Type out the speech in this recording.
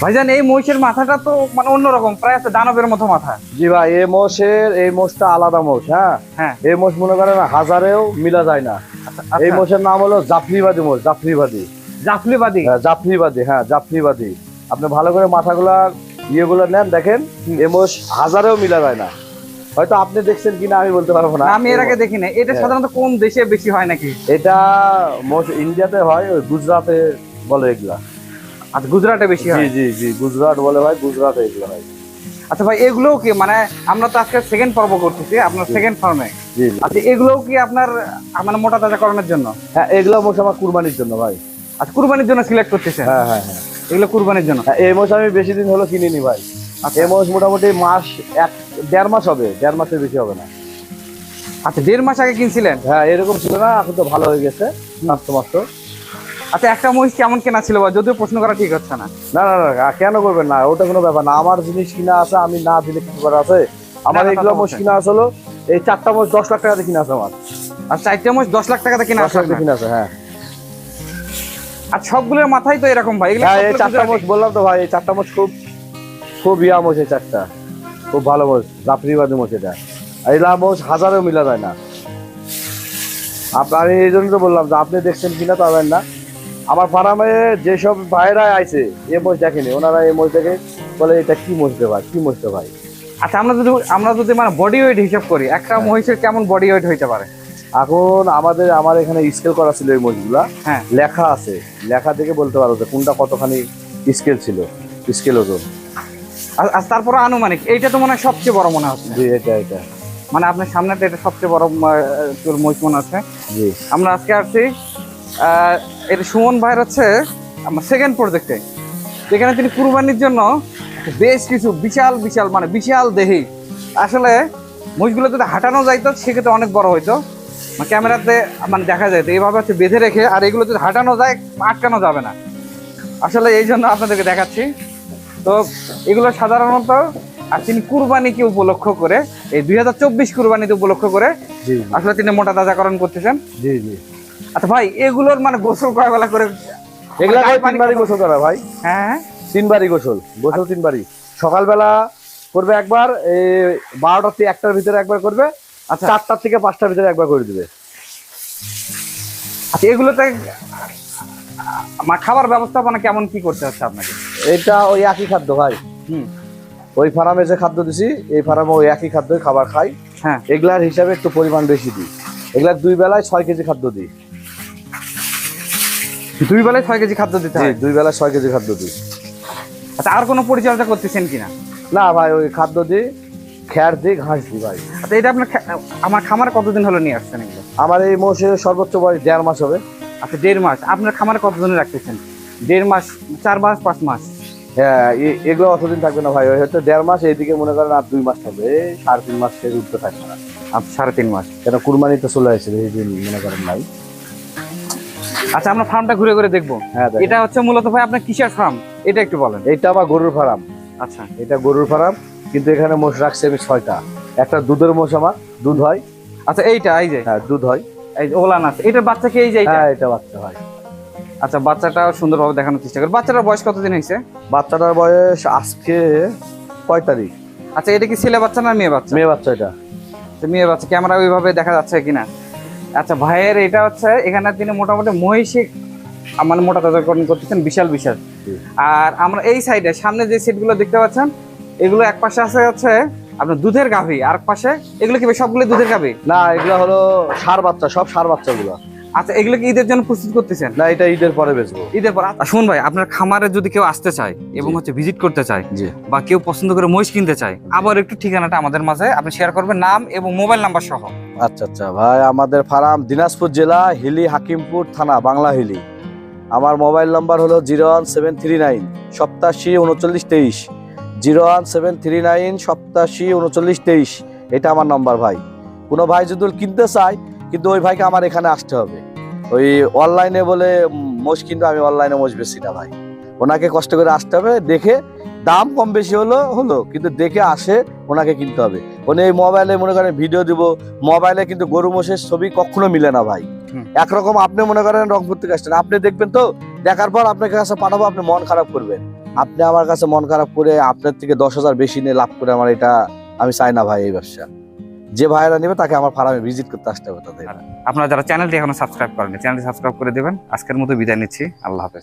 ভাইজান এই মহিষের মাথাটা তো মানে অন্যরকম প্রায় একটা দানবের মতো মাথা। জি ভাই এই মোষের এই মোষটা আলাদা মোষ হ্যাঁ? হ্যাঁ। এই মোষ মনে করেন হাজারেও মিলা যায় না। এই আচ্ছা, মোষের নাম হলো জাফরিবাদী মোষ জাফরিবাদী জাফলিবাদী? হ্যাঁ, জাফরিবাদী হ্যাঁ জাফরিবাদী আপনি ভালো করে মাথাগুলা ইয়েগুলো নেন দেখেন এই মোষ হাজারেও মিলা যায় না। হয়তো আপনি দেখছেন কিনা আমি বলতে পারব না। আমি এর আগে দেখি না এটা হ্যাঁ। সাধারণত কোন দেশে বেশি হয় নাকি? এটা মোষ ইন্ডিয়াতে হয় ওই গুজরাটে বলে এগুলা। আচ্ছা গুজরাটে বেশি হয়? জি জি গুজরাট বলে ভাই গুজরাটে এগুলো হয় আচ্ছা ভাই এগুলোও কি মানে আমরা তো আজকে সেকেন্ড পর্ব করতেছি আপনার সেকেন্ড ফার্মে আচ্ছা এগুলোও কি আপনার আহ, মানে মোটা তাজা করানোর জন্য? হ্যাঁ এগুলো মোষ আমার কুরবানির জন্য ভাই। আচ্ছা কুরবানির জন্য সিলেক্ট করতেছেন? হ্যাঁ হ্যাঁ হ্যাঁ। এগুলো কুরবানির জন্য? হ্যাঁ, এই মোষ আমি বেশি দিন হলো কিনিনি ভাই। এই মোষ মোটামুটি মাস এক দেড় মাস হবে দেড় মাসের বেশি হবে না। আচ্ছা দেড় মাস আগে কিনছিলেন? হ্যাঁ এরকম ছিল না এখন তো ভালো হয়ে গেছে মাত্র মাত্র। আচ্ছা একটা মহিষ কেমন কেনা ছিল বা যদিও প্রশ্ন করা ঠিক হচ্ছে না। না না না কেন করবেন না? ওটা কোনো ব্যাপার না। আমার জিনিস কিনা আছে আমি না দিলে কি করার আছে? আমার এগুলো অবশ্যই। কিনা আছে হলো এই চারটা মোষ দশ লাখ টাকাতে কিনা আছে আমার। আর চারটে মহিষ দশ লাখ টাকাতে কিনা আছে কিনা আছে হ্যাঁ। আর সবগুলোর মাথায় তো এরকম ভাই এগুলো হ্যাঁ এই চারটা গুজরাটি। বললাম তো ভাই এই চারটা মোষ খুব খুব ইয়া মোষ এই চারটা। খুব ভালো মোষ জাফরিবাদী মোষ এটা। এলা মোষ হাজারেও মিলা যায় না। আপনার এই জন্য তো বললাম যে আপনি দেখছেন কিনা তা না। আমার ফার্মে যেসব ভাইরা আইছে এ মোষ দেখেনি। ওনারা এই মোষ দেখে বলে এটা কি মোষ রে ভাই? কি মোষ রে ভাই? আচ্ছা আমরা যদি আমরা যদি মানে বডি ওয়েট হিসাব করি একটা মহিষের কেমন বডি ওয়েট হইতে পারে? এখন আমাদের আমার এখানে স্কেল করা ছিল এই মোষগুলা হ্যাঁ। লেখা আছে। লেখা থেকে বলতে পারো যে কোনটা কতখানি স্কেল ছিল স্কেল ওজন। আর আর তারপরে আনুমানিক এইটা তো মনে হয় সবচেয়ে বড় মনে হচ্ছে। জি এটা এটা। মানে আপনার সামনেটা এটা সবচেয়ে বড় মহিষ মনে হচ্ছে। জি। আমরা আজকে আসছি এটা সুমন ভাইয়ের হচ্ছে আমার সেকেন্ড প্রজেক্টে যেখানে তিনি কুরবানির জন্য বেশ কিছু বিশাল বিশাল মানে বিশাল দেহি। আসলে মহিষগুলো যদি হাঁটানো যাইতো সেক্ষেত্রে অনেক বড় হইতো। মানে ক্যামেরাতে মানে দেখা যায় তো এইভাবে হচ্ছে বেঁধে রেখে আর এগুলো যদি হাঁটানো যায় আটকানো যাবে না। আসলে এই জন্য আপনাদেরকে দেখাচ্ছি। তো এগুলো সাধারণত আর তিনি কুরবানিকে উপলক্ষ করে এই দুই হাজার চব্বিশ কুরবানিতে উপলক্ষ করে আসলে তিনি মোটা তাজাকরণ করতেছেন। জি জি। আচ্ছা ভাই এগুলোর মানে গোসল কয় বেলা করে? এগুলা পানি তিনবারই গোসল করা ভাই। হ্যাঁ? তিনবারই গোসল গোসল তিনবারই। সকালবেলা করবে একবার এই বারোটার থেকে একটার ভিতরে একবার করবে আচ্ছা। চারটার থেকে পাঁচটার ভিতরে একবার করে দিবে। আচ্ছা এগুলোতে আমার খাবার ব্যবস্থাপনা কেমন কি করতে হচ্ছে আপনাকে? এটা ওই একই খাদ্য ভাই। হুম। ওই ফার্মে যে খাদ্য দিছি এই ফার্মে ওই একই খাদ্যই খাবার খাই। হ্যাঁ। এগুলার হিসাবে একটু পরিমাণ বেশি দিই। এগুলার দুই বেলায় ছয় কেজি খাদ্য দিই। দুই বেলায় ছয় কেজি খাদ্য দিতে হয়? দুই বেলায় ছয় কেজি খাদ্য দিই। আচ্ছা আর কোনো পরিচর্যা করতেছেন কিনা? না ভাই ওই খাদ্য দিই খ্যার দিই ঘাস দিই ভাই। আচ্ছা এটা আপনার আমার খামারে কতদিন হলো নিয়ে আসছেন এগুলো? আমার এই মোষের সর্বোচ্চ বয়স দেড় মাস হবে। আচ্ছা দেড় মাস। আপনার খামারে কতদিন রাখতেছেন? দেড় মাস চার মাস পাঁচ মাস? হ্যাঁ এগুলো অতদিন থাকবে না ভাই ওই হয়তো দেড় মাস এইদিকে মনে করেন আর দুই মাস থাকবে। সাড়ে তিন মাস শেষ উঠতে থাকবে না। আচ্ছা সাড়ে তিন মাস। কেন কুরবানি তো চলে আসছে এই দিন মনে করেন নাই আচ্ছা আমরা ফার্মটা ঘুরে ঘুরে দেখব। হ্যাঁ এটা হচ্ছে মূলত ভাই আপনার কিসের ফার্ম এটা একটু বলেন। এইটা আমার গরুর ফার্ম আচ্ছা। এটা গরুর ফার্ম কিন্তু এখানে মোষ রাখছি আমি ছয়টা। একটা দুধের মোষ আমার দুধ হয়। আচ্ছা এইটা এই যে। হ্যাঁ দুধ হয়। এই যে ওলান আছে। এটার বাচ্চা কি এই যে হ্যাঁ এটা বাচ্চা হয়। আচ্ছা বাচ্চাটা সুন্দরভাবে দেখানোর চেষ্টা করি। বাচ্চাটার বয়স কতদিন হয়েছে? বাচ্চাটার বয়স আজকে কয় তারিখ? আচ্ছা এটা কি ছেলে বাচ্চা না মেয়ে বাচ্চা? মেয়ে বাচ্চা এটা। মেয়ে বাচ্চা ক্যামেরা ওইভাবে দেখা যাচ্ছে কিনা? আচ্ছা ভাইয়ের এটা হচ্ছে এখানে তিনি মোটামুটি মহিষিক মানে মোটা তাজাকরণ করতেছেন বিশাল বিশাল। আর আমরা এই সাইডে সামনে যে সিটগুলো দেখতে পাচ্ছেন এগুলো এক পাশে আছে হচ্ছে আপনার দুধের গাভী আর পাশে এগুলো কি সবগুলো দুধের গাভী? না এগুলো হলো সার বাচ্চা সব সার বাচ্চাগুলো। আচ্ছা এগুলো কি ঈদের জন্য প্রস্তুত করতেছেন? না এটা ঈদের পরে বেচবো। ঈদের পর আচ্ছা, শুন ভাই আপনার খামারে যদি কেউ আসতে চায় এবং হচ্ছে ভিজিট করতে চায় বা কেউ পছন্দ করে মহিষ কিনতে চায় আবার একটু ঠিকানাটা আমাদের মাঝে আপনি শেয়ার করবেন নাম এবং মোবাইল নাম্বার সহ। আচ্ছা আচ্ছা ভাই আমাদের ফার্ম দিনাজপুর জেলা হিলি হাকিমপুর থানা বাংলা হিলি। আমার মোবাইল নাম্বার হলো zero one seven three nine সপ্তাশি উনচল্লিশ তেইশ। Zero one seven three nine সপ্তাশি উনচল্লিশ তেইশ এটা আমার নাম্বার ভাই। কোনো ভাই যদি কিনতে চায় কিন্তু ওই ভাইকে আমার এখানে আসতে হবে। ওই অনলাইনে বলে মোষ কিন্তু আমি অনলাইনে মোষ বেশি না ভাই। ওনাকে কষ্ট করে আসতে হবে দেখে দাম কম বেশি হলো হলো। কিন্তু দেখে আসে ওনাকে কিনতে হবে। উনি এই মোবাইলে মনে করেন ভিডিও দিব মোবাইলে কিন্তু গরু মোষের ছবি কখনো মিলে না ভাই। একরকম আপনি মনে করেন রংপুর থেকে আসছেন। আপনি দেখবেন তো দেখার পর আপনাকে কাছে পাঠাবো আপনি মন খারাপ করবেন। আপনি আমার কাছে মন খারাপ করে আপনার থেকে দশ হাজার বেশি নিয়ে লাভ করে আমার এটা আমি চাই না ভাই এই ব্যবসা। যে ভাইরা নেবে তাকে আমার ফার্মে ভিজিট করতে আসতে হবে তাদের। আপনারা যারা চ্যানেলটি এখনও সাবস্ক্রাইব করেন চ্যানেলটি সাবস্ক্রাইব করে দেবেন। আজকের মতো বিদায় নিচ্ছি। আল্লাহ হাফেজ।